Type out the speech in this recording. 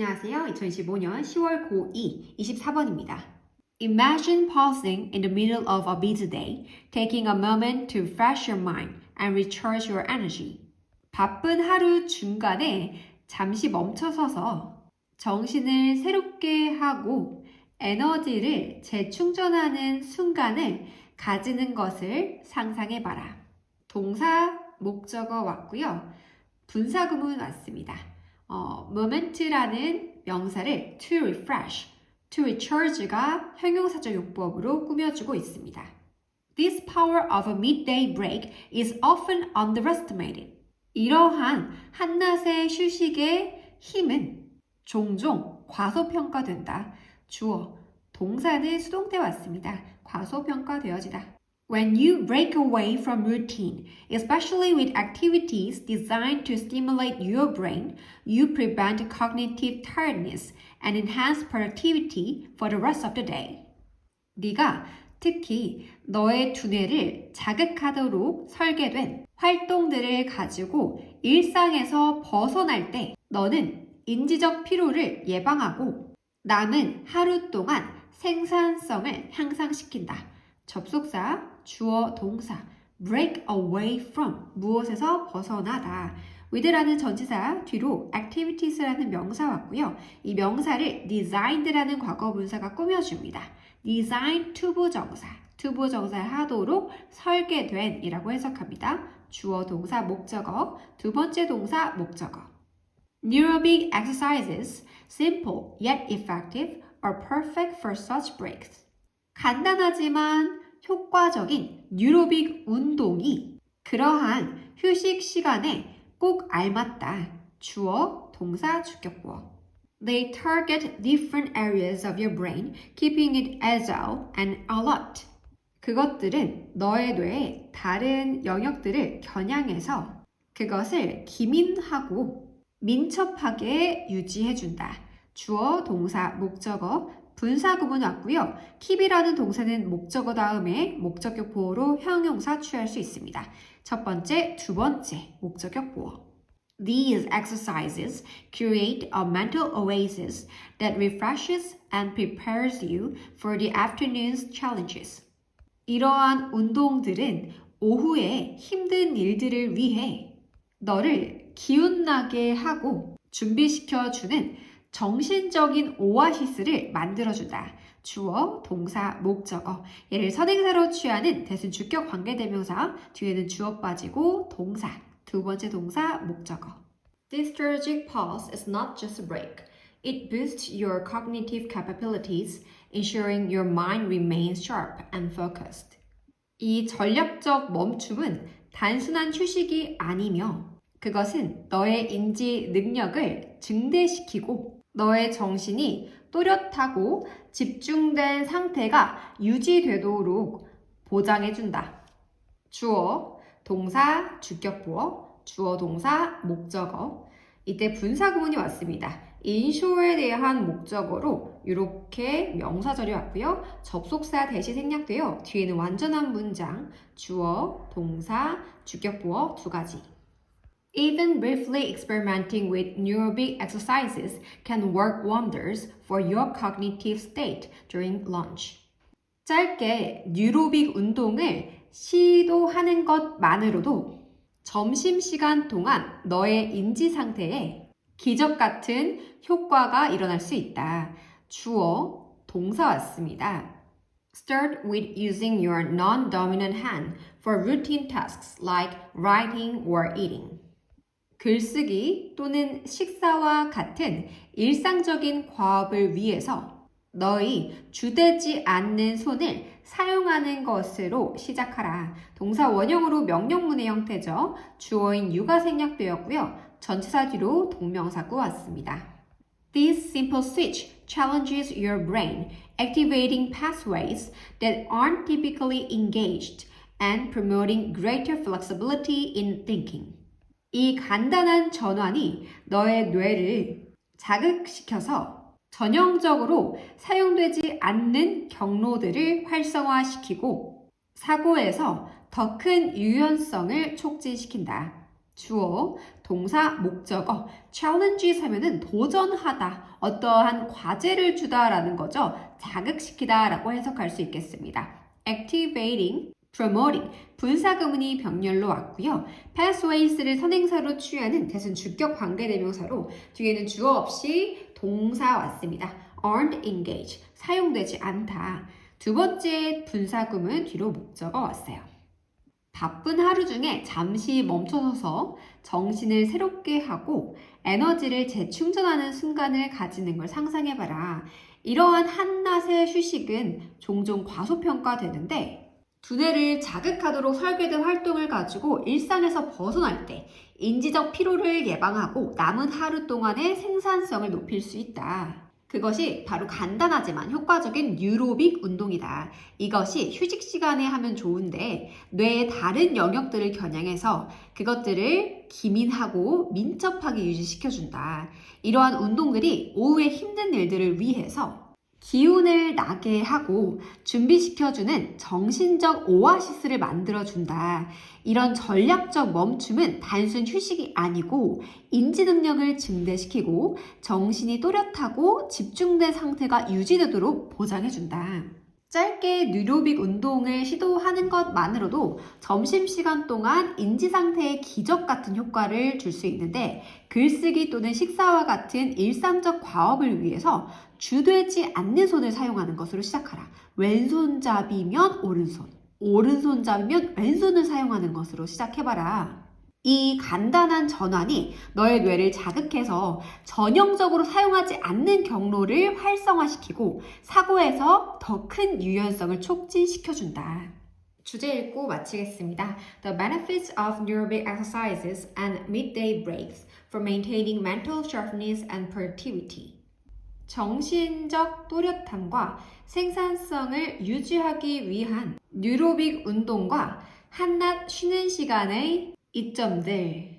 안녕하세요. 2025년 10월 고2 24번입니다. Imagine pausing in the middle of a busy day, taking a moment to refresh your mind and recharge your energy. 바쁜 하루 중간에 잠시 멈춰서서 정신을 새롭게 하고 에너지를 재충전하는 순간을 가지는 것을 상상해 봐라. 동사, 목적어 왔고요. 분사 구문 왔습니다. 어, moment라는 명사를 to refresh, to recharge가 형용사적 용법으로 꾸며주고 있습니다. This power of a midday break is often underestimated. 이러한 한낮의 휴식의 힘은 종종 과소평가된다. 주어, 동사는 수동태 왔습니다. 과소평가되어지다. When you break away from routine, especially with activities designed to stimulate your brain, you prevent cognitive tiredness and enhance productivity for the rest of the day. 네가 특히 너의 두뇌를 자극하도록 설계된 활동들을 가지고 일상에서 벗어날 때 너는 인지적 피로를 예방하고 남은 하루 동안 생산성을 향상시킨다. 접속사, 주어, 동사, break away from 무엇에서 벗어나다. with라는 전치사 뒤로 activities라는 명사 왔고요. 이 명사를 designed라는 과거 분사가 꾸며줍니다. design 투부정사, 투부정사 하도록 설계된 이라고 해석합니다. 주어, 동사, 목적어, 두 번째 동사, 목적어. Neurobic exercises, simple yet effective, are perfect for such breaks. 간단하지만 효과적인 뉴로빅 운동이 그러한 휴식 시간에 꼭 알맞다. 주어, 동사, 주격부어. They target different areas of your brain, keeping it agile and alert. 그것들은 너의 뇌의 다른 영역들을 겨냥해서 그것을 기민하고 민첩하게 유지해준다. 주어, 동사, 목적어, 분사 구문 왔고요. keep이라는 동사는 목적어 다음에 목적격 보호로 형용사 취할 수 있습니다. 첫 번째, 두 번째, 목적격 보호. These exercises create a mental oasis that refreshes and prepares you for the afternoon's challenges. 이러한 운동들은 오후에 힘든 일들을 위해 너를 기운나게 하고 준비시켜주는 정신적인 오아시스를 만들어준다. 주어, 동사, 목적어. 얘를 선행사로 취하는 대신 주격 관계대명사. 뒤에는 주어 빠지고 동사. 두 번째 동사, 목적어. This strategic pause is not just a break. It boosts your cognitive capabilities, ensuring your mind remains sharp and focused. 이 전략적 멈춤은 단순한 휴식이 아니며 그것은 너의 인지 능력을 증대시키고 너의 정신이 또렷하고 집중된 상태가 유지되도록 보장해준다. 주어, 동사, 주격보어, 주어, 동사, 목적어. 이때 분사 구문이 왔습니다. insure에 대한 목적어로 이렇게 명사절이 왔고요. 접속사 대시 생략되어 뒤에는 완전한 문장, 주어, 동사, 주격보어 두 가지. Even briefly experimenting with neurobic exercises can work wonders for your cognitive state during lunch. 짧게 뉴로빅 운동을 시도하는 것만으로도 점심시간 동안 너의 인지 상태에 기적 같은 효과가 일어날 수 있다. 주어, 동사 왔습니다. Start with using your non-dominant hand for routine tasks like writing or eating. 글쓰기 또는 식사와 같은 일상적인 과업을 위해서 너의 주되지 않는 손을 사용하는 것으로 시작하라. 동사 원형으로 명령문의 형태죠. 주어인 유가 생략되었고요. 전치사 뒤로 동명사구 왔습니다. This simple switch challenges your brain, activating pathways that aren't typically engaged and promoting greater flexibility in thinking. 이 간단한 전환이 너의 뇌를 자극시켜서 전형적으로 사용되지 않는 경로들을 활성화시키고 사고에서 더 큰 유연성을 촉진시킨다. 주어, 동사, 목적어, challenges 하면은 도전하다, 어떠한 과제를 주다라는 거죠. 자극시키다 라고 해석할 수 있겠습니다. activating, promoting, 분사구문이 병렬로 왔고요. persuase를 선행사로 취하는 대신 주격 관계대명사로 뒤에는 주어 없이 동사 왔습니다. aren't engaged, 사용되지 않다. 두 번째 분사구문 뒤로 목적어 왔어요. 바쁜 하루 중에 잠시 멈춰서서 정신을 새롭게 하고 에너지를 재충전하는 순간을 가지는 걸 상상해봐라. 이러한 한낮의 휴식은 종종 과소평가되는데 두뇌를 자극하도록 설계된 활동을 가지고 일상에서 벗어날 때 인지적 피로를 예방하고 남은 하루 동안의 생산성을 높일 수 있다. 그것이 바로 간단하지만 효과적인 뉴로빅 운동이다. 이것이 휴식 시간에 하면 좋은데 뇌의 다른 영역들을 겨냥해서 그것들을 기민하고 민첩하게 유지시켜준다. 이러한 운동들이 오후에 힘든 일들을 위해서 기운을 나게 하고 준비시켜주는 정신적 오아시스를 만들어준다. 이런 전략적 멈춤은 단순 휴식이 아니고 인지 능력을 증대시키고 정신이 또렷하고 집중된 상태가 유지되도록 보장해준다. 짧게 뉴로빅 운동을 시도하는 것만으로도 점심시간 동안 인지 상태에 기적 같은 효과를 줄 수 있는데 글쓰기 또는 식사와 같은 일상적 과업을 위해서 주되지 않는 손을 사용하는 것으로 시작하라. 왼손잡이면 오른손, 오른손잡이면 왼손을 사용하는 것으로 시작해봐라. 이 간단한 전환이 너의 뇌를 자극해서 전형적으로 사용하지 않는 경로를 활성화시키고 사고에서 더 큰 유연성을 촉진시켜준다. 주제 읽고 마치겠습니다. The benefits of neurobic exercises and midday breaks for maintaining mental sharpness and productivity. 정신적 또렷함과 생산성을 유지하기 위한 뉴로빅 운동과 한낮 쉬는 시간의 이점들